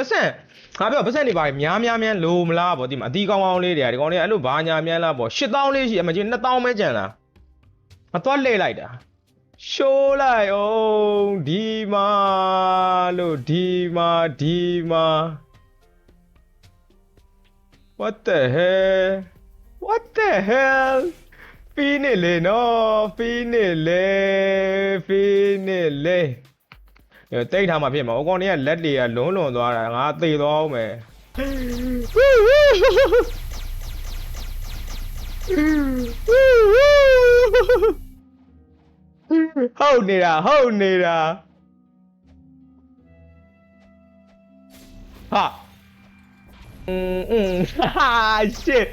ပတ်စံငါပြောပတ်စံနေပါများများများလိုမလားပေါ့ဒီမှာအတီးကောင်းကောင်းလေးတွေကဒီကောင်တွေကအဲ့လိုဘာညာများလားပေါ့8000လေးရှိအမကြီး2000ပဲကျန်လားမသွားလှည့်လိုက်တာရှိုးလိုက်အောင်ဒီမှာလို့ဒီမှာဒီမှာ What the hell What the hell ဖီးနေလေနော်ဖီးနေလေဖီးနေလေည တိတ်ထားမှဖြစ်မှာအကောင်တွေကလက်တွေကလွန်းလွန်သွားတာငါသေသွားအောင်မယ်ဟုတ်နေတာဟုတ်နေတာဟာอืมอืมဟာ shit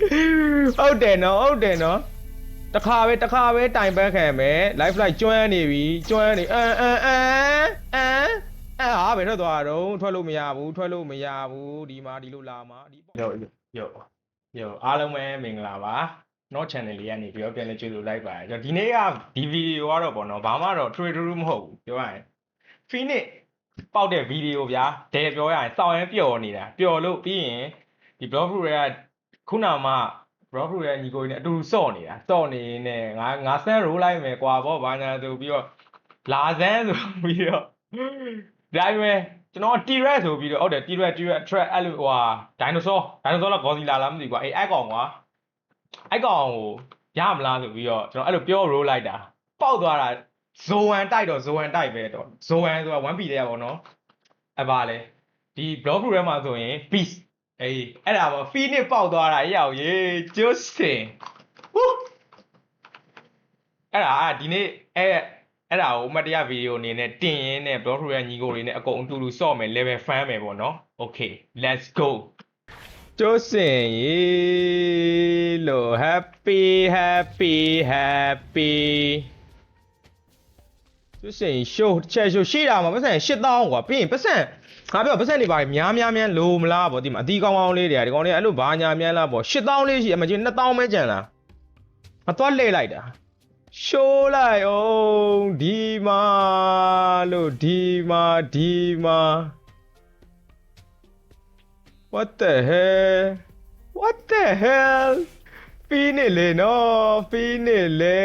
ဟုတ်တယ်နော်ဟုတ်တယ်နော် တခါပဲတခါပဲတိုင်ပန်းခံမယ် live flight ကျွမ်းနေပြီကျွမ်းနေအမ်အမ်အမ်အမ်အဲဟာပဲထွက်သွားတော့ထွက်လို့မရဘူးထွက်လို့မရဘူးဒီမှာဒီလိုလာမှာဒီယောယောယောအားလုံးပဲမင်္ဂလာပါ not channel လေးကနေပြီးတော့ပြန်လဲကြိုဆိုလိုက်ပါတယ်ကျွန်တော်ဒီနေ့ကဒီဗီဒီယိုကတော့ပေါ့နော်ဘာမှတော့ထွေထူးထူးမဟုတ်ဘူးပြောရရင် Phoenix ပေါက်တဲ့ဗီဒီယိုဗျာဒဲပြောရရင်စောင်းရင်ပျော်နေတာပျော်လို့ပြီးရင်ဒီ blog group တွေကခုနမှ bro ဖူရဲ့ညီကိုကြီးနဲ့အတူစော့နေတာစော့နေနေငါငါဆန်းရိုးလိုက်မယ်ကွာဗောဘာညာဆိုပြီးတော့လာဆန်းဆိုပြီးတော့ဒါပေမဲ့ကျွန်တော် T-Rex ဆိုပြီးတော့ဟုတ်တယ် T-Rex T-Rex track အဲ့လိုဟိုဟာ dinosaur dinosaur လား Godzilla လားမသိဘူးကွာအဲ့အဲ့ကောင်ကွာအဲ့ကောင်ကိုရမလားဆိုပြီးတော့ကျွန်တော်အဲ့လိုပြော roll လိုက်တာပေါက်သွားတာဇိုဝမ်တိုက်တော့ဇိုဝမ်တိုက်ပဲတော့ဇိုဝမ်ဆိုတာ 1P တဲ့ပေါ့နော်အဲ့ပါလေဒီ blog group ထဲမှာဆိုရင် peace အေးအဲ့ဒါပေါ့ဖီနစ်ပေါက်သွားတာရောက်ရေးကျုစင်ဟူးအဲ့ဒါအာဒီနေ့အဲ့အဲ့ဒါကိုအမတ်တရဗီဒီယိုအနေနဲ့တင်ရင်းနဲ့ blog group ရဲ့ညီကိုတွေနဲ့အကုန်အတူတူစော့မယ် level fan မယ်ပေါ့နော် okay let's go ကျုစင်ရေးလို့ happy happy happy ကျုစင် show ချက် show ရှိတာမှာပတ်စံ8000กว่าပြီးရင်ပတ်စံ ငါပြောပတ်စံနေပါများများများလိုမလားပေါ့ဒီမှာအတီးကောင်းကောင်းလေးတွေကဒီကောင်တွေကအဲ့လိုဘာညာများလားပေါ့8000လေးရှိအမကြီး2000ပဲကျန်လားမသွားလှည့်လိုက်တာရှိုးလိုက်အောင်ဒီမှာလို့ဒီမှာဒီမှာ What the hell What the hell ဖီးနေလေနော်ဖီးနေလေ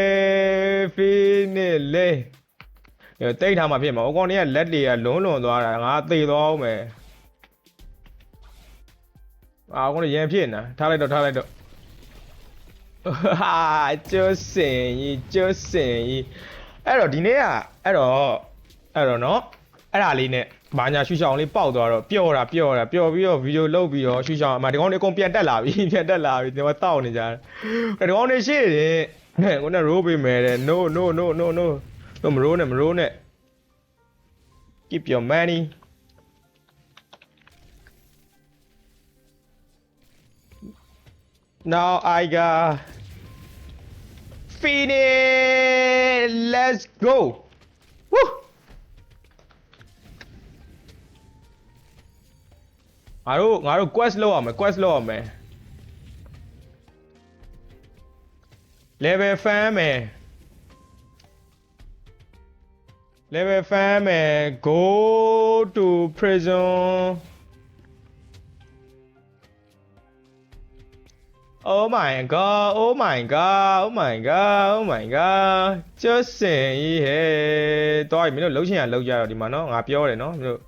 ဖီးနေလေည တိတ်ထားမှဖြစ်မှာအကောင်တွေကလက်တွေကလွန်းလွန်သွားတာငါသေသွားအောင်မယ်အာအကောင်တွေရန်ဖြစ်နေတာထားလိုက်တော့ထားလိုက်တော့ဟာကျွတ်စင်ကြီးကျွတ်စင်ကြီးအဲ့တော့ဒီနေ့ကအဲ့တော့အဲ့တော့နော်အဲ့ဒါလေးနဲ့ဘာညာရှူရှောင်းလေးပေါက်သွားတော့ပျော့တာပျော့တာပျော့ပြီးတော့ဗီဒီယိုလုပ်ပြီးတော့ရှူရှောင်းအမဒီကောင်တွေအကုန်ပြန်တက်လာပြီပြန်တက်လာပြီဒီမှာတောက်နေကြတယ်အဲ့ဒီကောင်တွေရှေ့တယ်ဟဲ့ကိုနဲ့ roll ပေးမယ်တဲ့ no no no no no တော့မ roll နဲ့မ roll နဲ့ keep your money now I got Phoenix let's go Woo ငါတို့ငါတို့ quest လုပ်အောင်မယ် quest လုပ်အောင်မယ် level fan မယ် Level fan မယ် go to prison Oh my god oh my god oh my god oh my god ကျစင်ကြီးဟဲ့တော့မင်းတို့လှုပ်ချင်ရလှုပ်ကြတော့ဒီမှာနော်ငါပြောတယ်နော်မင်းတို့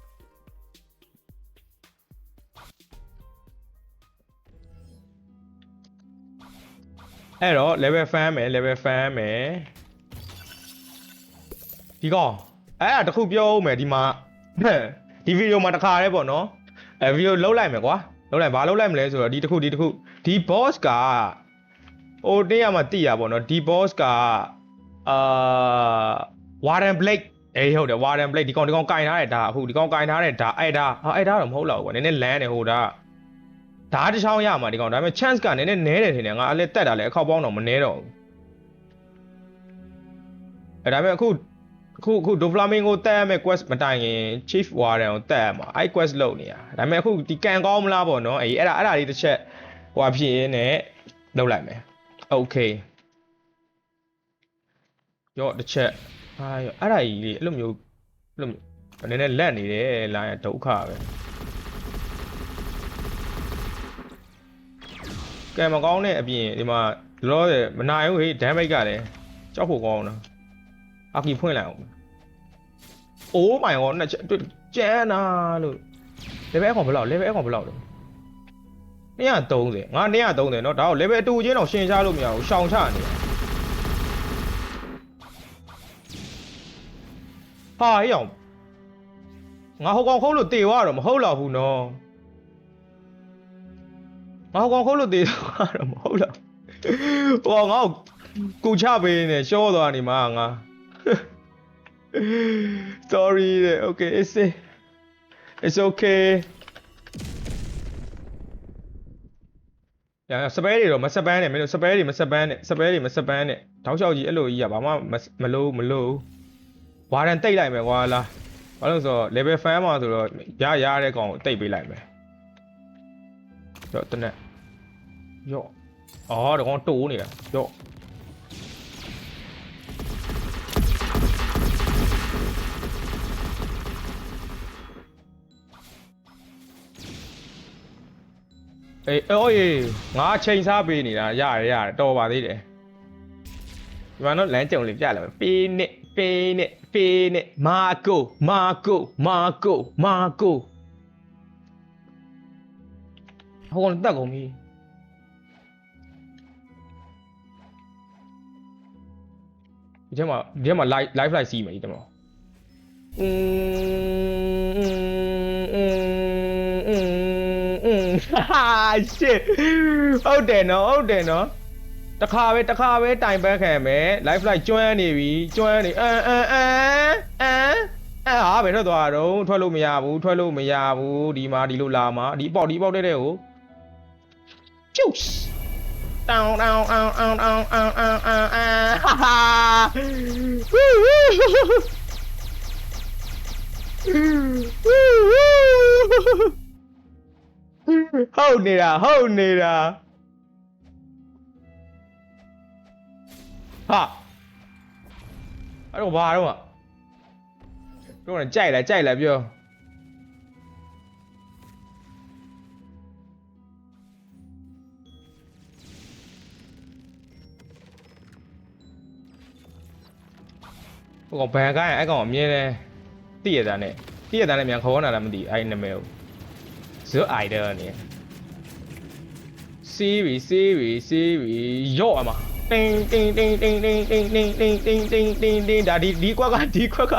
အဲ့တော့ level fan မယ် level fan မယ်ဒီကောင် အဲ့ဒါတခုပြောဦးမယ်ဒီမှာဒီဗီဒီယိုမှာတစ်ခါတည်းပေါ့နော်အဲဗီဒီယိုလုံးလိုက်မယ်ကွာလုံးလိုက်ဘာလုံးလိုက်မလဲဆိုတော့ဒီတစ်ခုဒီတစ်ခုဒီ boss ကဟိုတင်းရမှာတိရပေါ့နော်ဒီ boss ကအာ Warren Blake အေးဟုတ်တယ် Warren Blake ဒီကောင်ဒီကောင်ကင်ထားတယ်ဒါအခုဒီကောင်ကင်ထားတယ်ဒါအဲ့ဒါဟာအဲ့ဒါတော့မဟုတ်တော့ဘူးကွာနည်းနည်းလမ်းတယ်ဟိုဒါဓာတ်တစ်ချောင်းရမှာဒီကောင်ဒါပေမဲ့ chance ကနည်းနည်းနဲတယ်ထင်တယ်ငါအလဲတက်တာလဲအခောက်ပေါင်းတော့မနဲတော့ဘူးအဲဒါပေမဲ့အခု အခုအခုဒိုဖလာမင်ကိုတက်ရမယ့် quest မတိုင်ခင် chief warden ကိုတက်ရမှာအဲ့ quest လုပ်နေတာဒါပေမဲ့အခုဒီကန်ကောင်းမလားပေါ့နော်အေးအဲ့ဒါအဲ့ဒါလေးတစ်ချက်ဟိုဖြစ်ရင်းနဲ့လုပ်လိုက်မယ် okay ရော့တစ်ချက်အာရော့အဲ့ဒါကြီးလေအဲ့လိုမျိုးအဲ့လိုမျိုးနည်းနည်းလက်နေတယ်လိုင်းဒုက္ခပဲကံမကောင်းတဲ့အပြင်ဒီမှာလောလောဆယ်မနိုင်ဘူးဟေး damage ကလည်းကြောက်ဖို့ကောင်းတာအာကီဖွင့်လိုက်အောင် အိုးမိုင်ရောနှစ်ချက်တွေ့ကျန်းနာလို့ level အကောင်ဘယ်လောက် level အကောင်ဘယ်လောက်လဲ230ငါ230เนาะဒါတော့ level အတူချင်းတော့ရှင်းချလို့မရဘူးရှောင်ချနေဟာဟေးအောင်ငါဟိုကောင်ခုတ်လို့တေသွားတော့မဟုတ်တော့ဘူးနော်ငါဟိုကောင်ခုတ်လို့တေသွားတော့မဟုတ်တော့ဟိုငါ့ကိုကူချပေးနေရှောသွားနေမှာငါ sorry တဲ့ okay it's it's okay ညာစပယ်တွေတော့မစပန်းနဲ့မင်းတို့စပယ်တွေမစပန်းနဲ့စပယ်တွေမစပန်းနဲ့တောက်လျှောက်ကြီးအဲ့လိုကြီးကဘာမှမလို့မလို့ဝါရန်တိတ်လိုက်မယ်ကွာလားဘာလို့ဆိုတော့ level 5မှာဆိုတော့ရရတဲ့ကောင်ကိုတိတ်ပေးလိုက်မယ်ကြော့တနက်ရော့အော်ဒီကောင်တိုးနေတာရော့ အေးအော်ရေငါချိန်စားပေးနေတာရရရတော်ပါသေးတယ်ဒီမှာတော့လမ်းကြုံလေးပြလာမယ်ပေးနဲ့ပေးနဲ့ပေးနဲ့မာကိုမာကိုမာကိုမာကိုဟိုကောင်တက်ကုန်ပြီဒီထဲမှာဒီထဲမှာ live live flight စီးမယ်ဒီထဲမှာอืม ဟာရှစ်ဟုတ်တယ်နော်ဟုတ်တယ်နော်တခါပဲတခါပဲတိုင်ပန်းခံမယ် live flight ကျွမ်းနေပြီကျွမ်းနေအမ်အမ်အမ်အမ်အဲဟာပဲထွက်သွားတော့ထွက်လို့မရဘူးထွက်လို့မရဘူးဒီမှာဒီလိုလာမှာဒီပေါက်ဒီပေါက်တဲ့တဲ့ကိုကျုပ်တောင်းတောင်းအောင်အောင်အောင်အောင်အောင်အောင်ဟာဟာဝူးဝူးဝူးဝူး ဟုတ်နေတာဟုတ်နေတာဟာအဲ့တော့ဘာတော့တော့ကြိုက်လားကြိုက်လားပြောဟိုကောင်ဘန်ကိုင်းအဲ့ကောင်အမြင်လဲတည့်ရတာနဲ့တည့်ရတာနဲ့မြန်ခေါ်ရတာလည်းမသိအဲ့နာမည်ကိုဇွတ်အိုင်ဒါနေ စီးပြီစီးပြီစီးပြီရော့အမတင်းတင်းတင်းတင်းတင်းတင်းတင်းတင်းတင်းတင်းတင်းတင်းဒါဒီဒီကွက်ကဒီကွက်က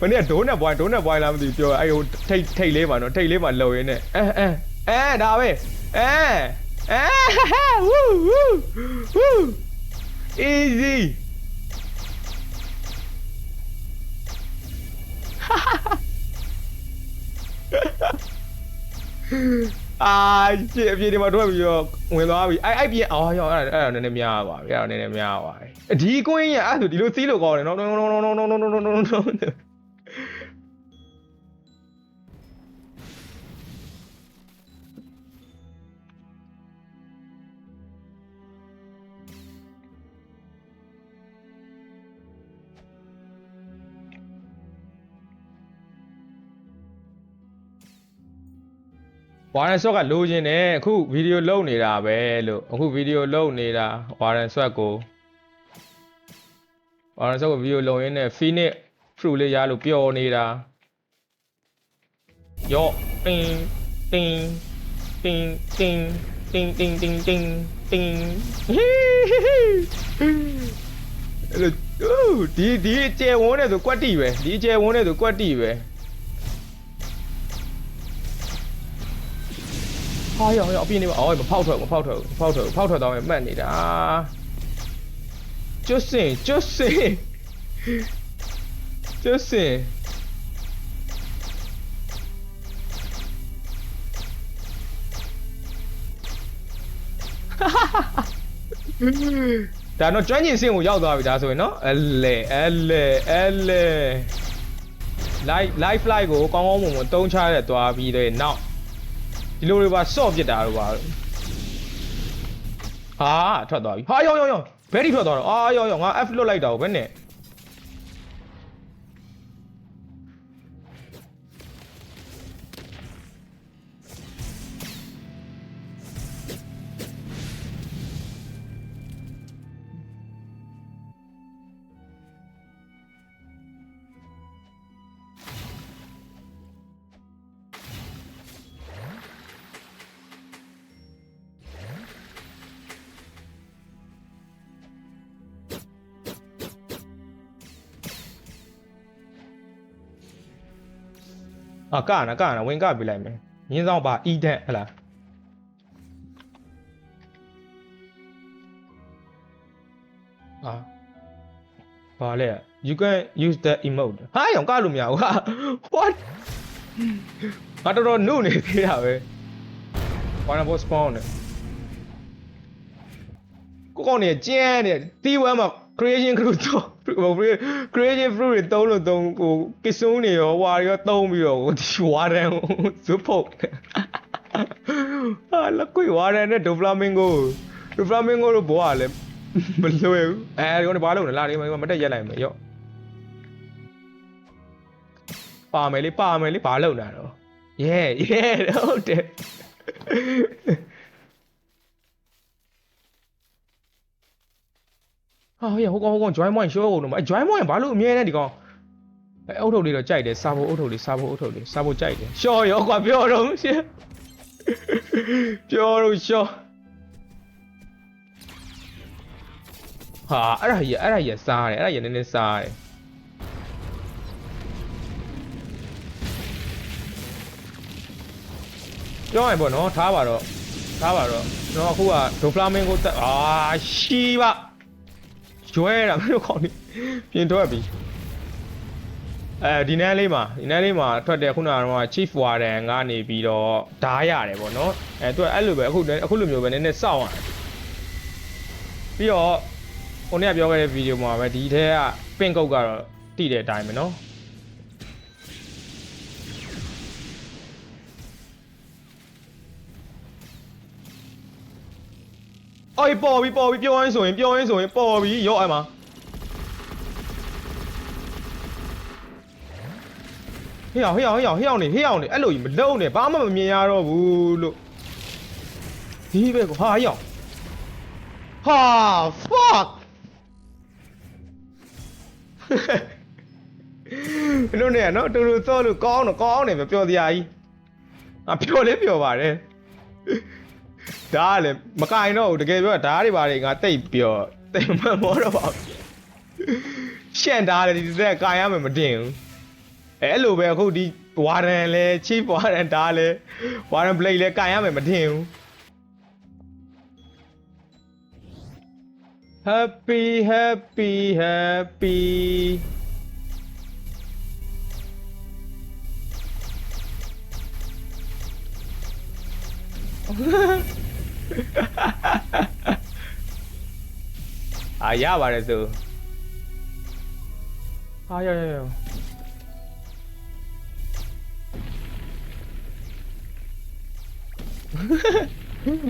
မနေ့ကဒိုးနဲ့ဘွိုင်းဒိုးနဲ့ဘွိုင်းလားမသိပြောအဲ့ဟိုထိတ်ထိတ်လေးပါနော်ထိတ်လေးပါလှုပ်ရင်းနဲ့အဲအဲအဲဒါပဲအဲအဲဝူဝူဝူ easy အာရှစ်အပြေဒီမှာတော့ပြီးတော့ဝင်သွားပြီအဲ့အဲ့ပြေအော်ရောအဲ့ဒါအဲ့ဒါနည်းနည်းများပါပြီအဲ့ဒါနည်းနည်းများပါပြီဒီကွင်းရအဲ့ဒါဒီလိုစီးလို့ကောင်းတယ်နော်နော်နော်နော်နော်နော်နော်နော် နော်ဝါရန်ဆွက်ကလိုချင်တယ်အခုဗီဒီယိုလုပ်နေတာပဲလို့အခုဗီဒီယိုလုပ်နေတာဝါရန်ဆွက်ကိုဝါရန်ဆွက်ကိုဗီဒီယိုလုပ်ရင်းနဲ့ Phoenix fruit လေးရလို့ပျော်နေတာယော့တင်းတင်းတင်းတင်းတင်းတင်းတင်းတင်းတင်းအဲ့လိုဒီဒီအကျယ်ဝန်းနေဆိုကွက်တီပဲဒီအကျယ်ဝန်းနေဆိုကွက်တီပဲ ဟာရောရောအပြင်းနေပါအော်မဖောက်ထွက်မဖောက်ထွက်မဖောက်ထွက်ဖောက်ထွက်တော့မှတ်နေတာကျွတ်စင်ကျွတ်စင်ကျွတ်စင်ဒါတော့ကျွမ်းကျင်စင်ကိုရောက်သွားပြီဒါဆိုရင်နော်အလဲအလဲအလဲ live live flight ကိုကောင်းကောင်းမွန်မွန်တုံးချရသွားပြီးတဲ့နောက် ဒီလိုတွေပါဆော့ပြစ်တာတော့ပါဟာထွက်သွားပြီဟာယောယောယောဘယ်ဒီထွက်သွားတော့အာယောယောငါ F လွတ်လိုက်တာကိုဘယ်နဲ့ အာကနာကနာဝင်ကပေးလိုက်မယ်ရင်းဆောင်ပါအီဒန်ဟလားအာဘာလဲ you can use the emote ဟာရောင်ကလို့မရဘူးဟာ what ငါတော်တော်နုနေသေးတာပဲဘာနာဘောစပေါင်းနေကိုကောင်နေကျန်းနေတီးဝမ်းမှာ creation crew တော့ creation fruit တွေတုံးလို့တုံးဟိုကစ်စုံးနေရောဟွာတွေရောတုံးပြီးတော့ဟိုဒီဝါရန်ဇွတ်ဖို့ဟာလက်ကွေဝါရန်နဲ့ဒိုဖလာမင်ဂိုဒိုဖလာမင်ဂိုတို့ဘောကလည်းမလွယ်ဘူးအဲဒီကောင်ဘာလုပ်လဲလာနေမတက်ရက်လိုက်မယ်ရော့ပါမယ်လေပါမယ်လေဘာလုပ်နေတာတော့ yeah yeah ဟုတ်တယ် ဟာဟေ့ဟိုကောင်ဟိုကောင် join point show ကုန်တော့မ join point ဘာလို့အမြဲတမ်းဒီကောင်အဲအုတ်ထုပ်လေးတော့ကြိုက်တယ်စာဖို့အုတ်ထုပ်လေးစာဖို့အုတ်ထုပ်လေးစာဖို့ကြိုက်တယ်ရှော့ရောကွာပြောတော့ရှင်းပြောတော့ရှော့ဟာအဲ့ဒါကြီးအဲ့ဒါကြီးစားတယ်အဲ့ဒါကြီးနည်းနည်းစားတယ်ပြောရင်ပေါ့နော်ထားပါတော့ထားပါတော့ကျွန်တော်အခုကဒိုဖလာမင်ကိုတက်အာရှိပါ ရွဲတာမင်းတို့ခေါင်းနေပြင်ထွက်ပြီအဲဒီနန်းလေးမှာဒီနန်းလေးမှာထွက်တယ်ခုနကတော့ chief warden ကနေပြီးတော့ဓားရတယ်ပေါ့နော်အဲသူကအဲ့လိုပဲအခုအခုလိုမျိုးပဲနည်းနည်းစောင့်ရတယ်ပြီးတော့ဟိုနေ့ကပြောခဲ့တဲ့ဗီဒီယိုမှာပဲဒီထဲကပင့်ကုတ်ကတော့တိတဲ့အတိုင်းပဲနော် အော်ပေါ်ပြီပေါ်ပြီပြောရင်းဆိုရင်ပြောရင်းဆိုရင်ပေါ်ပြီရော့အဲ့မှာဟေးအောင်ဟေးအောင်ဟေးအောင်ဟေးအောင်နေဟေးအောင်နေအဲ့လိုကြီးမလုံနဲ့ဘာမှမမြင်ရတော့ဘူးလို့ဒီပဲကွာဟာဟေးအောင်ဟာ fuck ဘယ်လိုနေရနော်တူတူစောလို့ကောင်းတော့ကောင်းတယ်ပဲပျော်စရာကြီးအပျော်လေးပျော်ပါတယ် ဒါကလည်းမကင်တော့ဘူးတကယ်ပြောဓာတ်တွေပါတွေငါတိတ်ပျော်တိတ်မမောတော့ပါဘူးရှန့်ဓာတ်လည်းဒီတက်ကင်ရမယ်မတင်ဘူးအဲအဲ့လိုပဲအခုဒီဝါရန်လဲ chief ဝါရန်ဓာတ်လဲဝါရန် blade လဲကင်ရမယ်မတင်ဘူး happy happy happy အာရပါတယ်သူဟာရရရ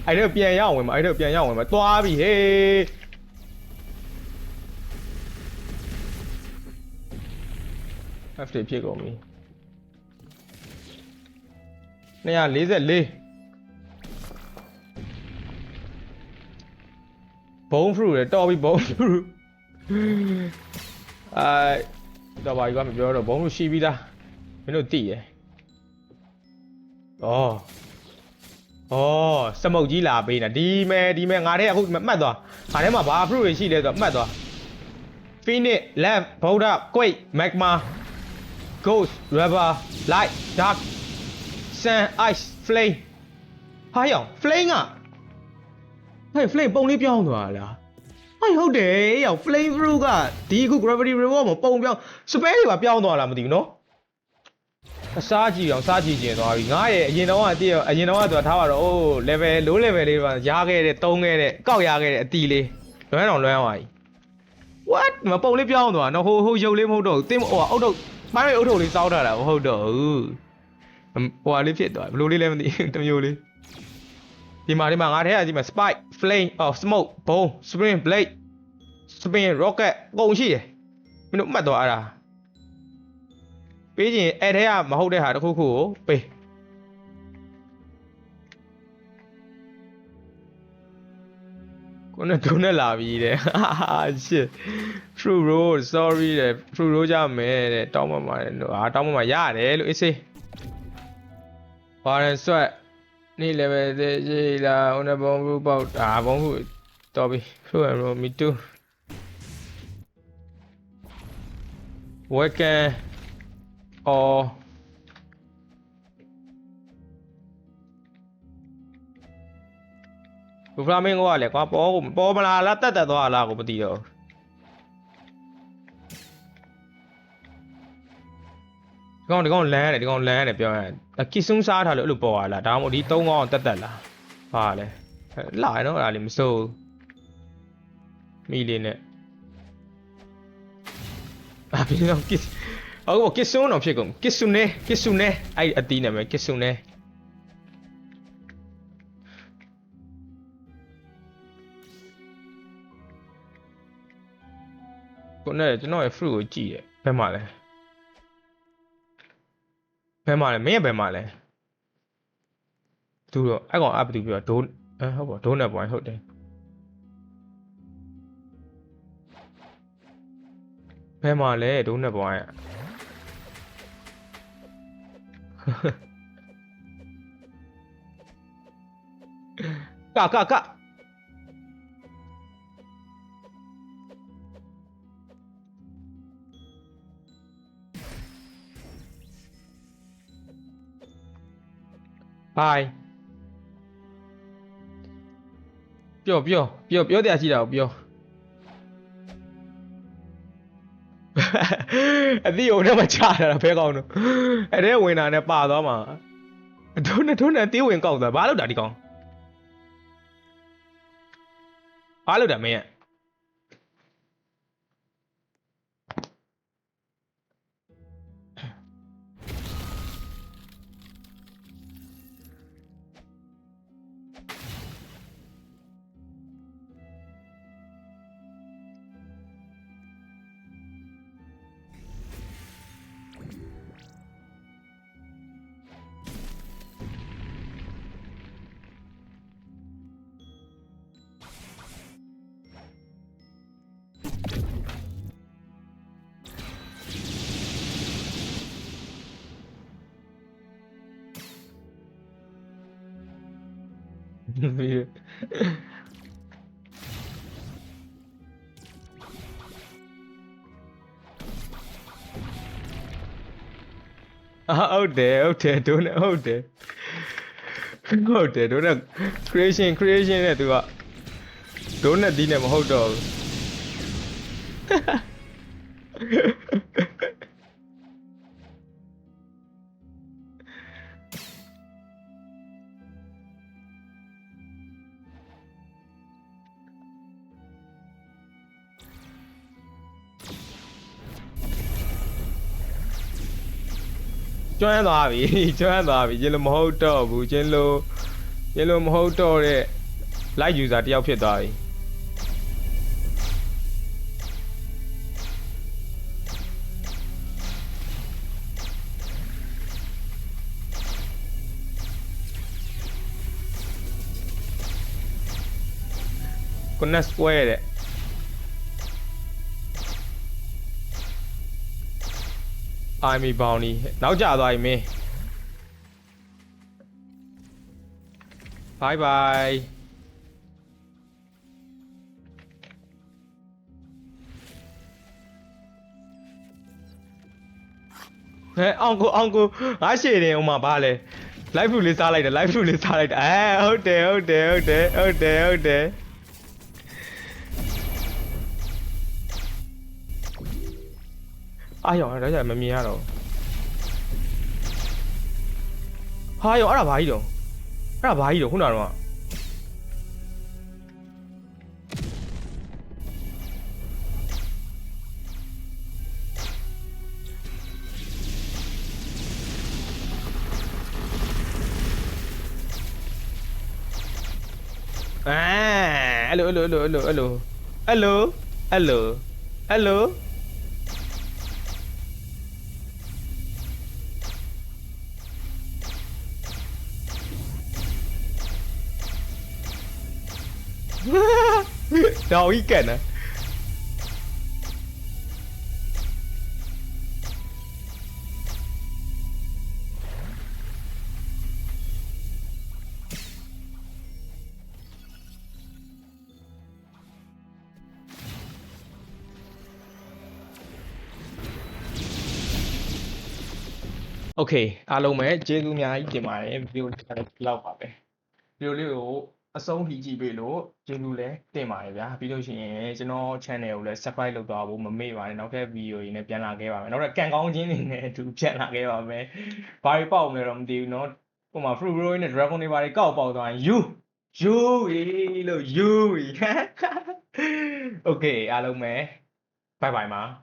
အဲ့တော့ပြန်ရအောင်ဝင်မအဲ့တော့ပြန်ရအောင်ဝင်မသွားပြီဟေး F တွေဖြစ်ကုန်ပြီ244 ဘုံဖရူလေတော်ပြီဘုံဖရူအဲတော့ဘာကြီးကမပြောတော့ဘုံဖရူရှိပြီလားမင်းတို့သိရယ်ဩဩစမုတ်ကြီးလာပေးနေဒီမဲ့ဒီမဲ့ငါတဲ့အခုမှတ်သွားငါထဲမှာဘာဖရူတွေရှိလဲဆိုတော့မှတ်သွား Phoenix Left Boulder Quake Magma Ghost Rubber Light Dark Sun Ice Flame ဟာရောင် Flame က ဟဲ့ Flame ပုံလေးပြောင်းသွားလားဟဲ့ဟုတ်တယ်ရောင် Flame Fruit ကဒီအခု Gravity Reward မှာပုံပြောင်း Spell တွေပါပြောင်းသွားလားမသိဘူးနော်အစားကြည့်အောင်စားကြည့်ကျင်သွားပြီငါရဲ့အရင်တော့ကတည်းကအရင်တော့ကသူထားပါတော့အိုး level low level လေးပါရားခဲ့တဲ့တုံးခဲ့တဲ့ကောက်ရခဲ့တဲ့အတီလေးလွမ်းအောင်လွမ်းသွားပြီ what မပုံလေးပြောင်းသွားနော်ဟိုဟိုရုပ်လေးမဟုတ်တော့ဘူးတင်းဟိုအုတ်တော့မိုင်းရဲ့အုတ်ထုတ်လေးစောက်ထားတာမဟုတ်တော့ဘူးဟိုဟာလေးဖြစ်သွားဘယ်လိုလေးလဲမသိတမျိုးလေး ဒီမှာဒီမှာငါထဲကဒီမှာ spike flame of smoke bomb spring blade spin rocket အကုန်ရှိတယ်မင်းတို့မှတ်သွားအဲ့ဒါပေးခြင်းအဲ့ထဲကမဟုတ်တဲ့ဟာတစ်ခုခုကိုပေးကိုနဲ့ဒုနဲ့လာပြီတဲ့ဟာ shit fruit roll sorry တဲ့ fruit roll ကြမယ်တဲ့တောင်းပန်ပါတယ်လို့အာတောင်းပန်ပါရတယ်လို့အေးစေးဘာရ นี่ level 10ရှိလာဟိုနဘုံဘူးပေါက်ဒါဘုံဘူးတော်ပြီဆိုရတော့မီတူဝက်ကန်အော်ဘူဖလာမင်းကိုကလည်းကွာပေါ်ကိုပေါ်မလာလားတက်တက်သွားလားကိုမသိတော့ ဒီကောင်ဒီကောင်လမ်းရတယ်ဒီကောင်လမ်းရတယ်ပြောရရင်ကစ်ဆုံစားထားလို့အဲ့လိုပေါ်လာလားဒါမှမဟုတ်ဒီ၃ကောင်တက်တက်လားဟာလဲလာရတော့အဲ့ဒါလေးမစိုးမိလေးနဲ့အာပြီးတော့ကစ်အော်ကစ်ဆုံတော့ဖြစ်ကုန်ကစ်ဆုနေကစ်ဆုနေအဲ့အတီးနာမည်ကစ်ဆုနေကိုနဲ့ကျွန်တော်ရဲ့ fruit ကိုကြည့်ရဲ့ဘယ်မှာလဲ ဘယ်မှာလဲမင်းရဲ့ဘယ်မှာလဲသူတော့အဲ့ကောင်အပ်တူပြောဒိုးအဲဟုတ်ပါဒိုးနဲ့ပွိုင်းဟုတ်တယ်ဘယ်မှာလဲဒိုးနဲ့ပွိုင်းอ่ะကကက ဟိုင်ပြောပြောပြောပြောတရားရှိတာကိုပြောအသီးုံနဲ့မချတာဘဲကောင်းတော့အဲ့ဒါဝင်တာနဲ့ပါသွားမှာဒုနဲ့ဒုနဲ့တေးဝင်ကောက်သွားဘာလို့တာဒီကောင်ဘာလို့တာမင်းရဲ့ ပြီးအာဟုတ်တယ်ဟုတ်တယ်ဒုနဲ့ဟုတ်တယ်ဟုတ်တယ်ဒုနဲ့ creation creation နဲ့သူကဒုနဲ့ဒီနဲ့မဟုတ်တော့ဘူး ကျွမ်းသွားပြီကျွမ်းသွားပြီကျင်းလို့မဟုတ်တော့ဘူးကျင်းလို့ကျင်းလို့မဟုတ်တော့တဲ့ live user တယောက်ဖြစ်သွားပြီကိုနက်စပွဲတဲ့ အိုင်မီဘောင်နီနောက်ကျသွားပြီမင်းဘိုင်ဘိုင်ဟဲ့အောင်ကိုအောင်ကိုငါရှေ့တယ်ဥမာဘာလဲ live food လေးစားလိုက်တယ် live food လေးစားလိုက်တယ်အဲဟုတ်တယ်ဟုတ်တယ်ဟုတ်တယ်ဟုတ်တယ်ဟုတ်တယ် အာရောင်ဒါကြမမြင်ရတော့ဟာရောအဲ့ဒါဘာကြီးတော့အဲ့ဒါဘာကြီးတော့ခုနကတော့အဲအဲ့လိုအဲ့လိုအဲ့လိုအဲ့လိုအဲ့လိုအဲ့လိုအဲ့လို Đâu ý kìa nè Okay အားလုံးပဲကျေးဇူးအများကြီးတင်ပါတယ်ဗီဒီယိုတစ်ခါတော့လောက်ပါပဲဗီဒီယိုလေးကို အဆုံးထိကြည့်ပေးလို့ကျေးဇူးလည်းတင်ပါတယ်ဗျာပြီးလို့ရှိရင်ကျွန်တော် channel ကိုလည်း subscribe လုပ်သွားဖို့မမေ့ပါနဲ့နောက်ထပ်ဗီဒီယိုတွေနဲ့ပြန်လာခဲ့ပါမယ်နောက်ထပ်ကန်ကောင်းခြင်းတွေနဲ့အတူပြန်လာခဲ့ပါမယ်ဘာတွေပေါက်မလဲတော့မသိဘူးเนาะဟိုမှာ fruit bro နဲ့ dragon တွေဘာတွေကောက်ပေါက်သွားရင် you you လို့ you okay အားလုံးပဲ bye bye ပါ